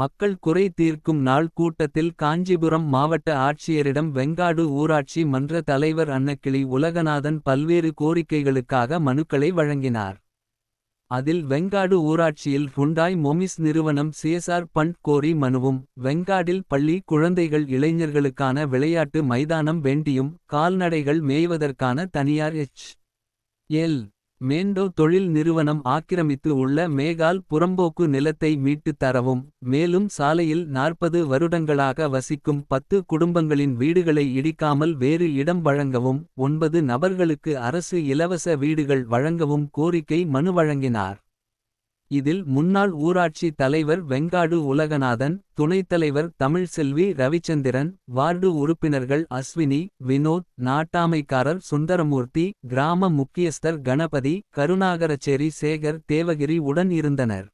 மக்கள் குறை தீர்க்கும் நாள் கூட்டத்தில் காஞ்சிபுரம் மாவட்ட ஆட்சியரிடம் வெங்காடு ஊராட்சி மன்ற தலைவர் அன்னக்கிளி உலகநாதன் பல்வேறு கோரிக்கைகளுக்காக மனுக்களை வழங்கினார். அதில் வெங்காடு ஊராட்சியில் ஹுண்டாய் மொமிஸ் நிறுவனம் சிஎஸ்ஆர் பண்ட் கோரி மனுவும். வெங்காடில் பள்ளி குழந்தைகள் இளைஞர்களுக்கான விளையாட்டு மைதானம் வேண்டியும். கால்நடைகள் மேய்வதற்கான தனியார் எச். எல். மேண்டோ தொழில் நிறுவனம் ஆக்கிரமித்து உள்ள மேகால் புறம்போக்கு நிலத்தை மீட்டுத் தரவும். மேலும் சாலையில் நாற்பது வருடங்களாக வசிக்கும் பத்து குடும்பங்களின் வீடுகளை இடிக்காமல் வேறு இடம் வழங்கவும். ஒன்பது நபர்களுக்கு அரசு இலவச வீடுகள் வழங்கவும் கோரிக்கை மனு வழங்கினார். இதில் முன்னாள் ஊராட்சி தலைவர் வெங்காடு உலகநாதன். துணைத்தலைவர் தமிழ்செல்வி ரவிச்சந்திரன். வார்டு உறுப்பினர்கள் அஸ்வினி வினோத் நாட்டாமைக்காரர் சுந்தரமூர்த்தி. கிராம முக்கியஸ்தர் கணபதி கருணாகரச்சேரி சேகர் தேவகிரி உடன் இருந்தனர்.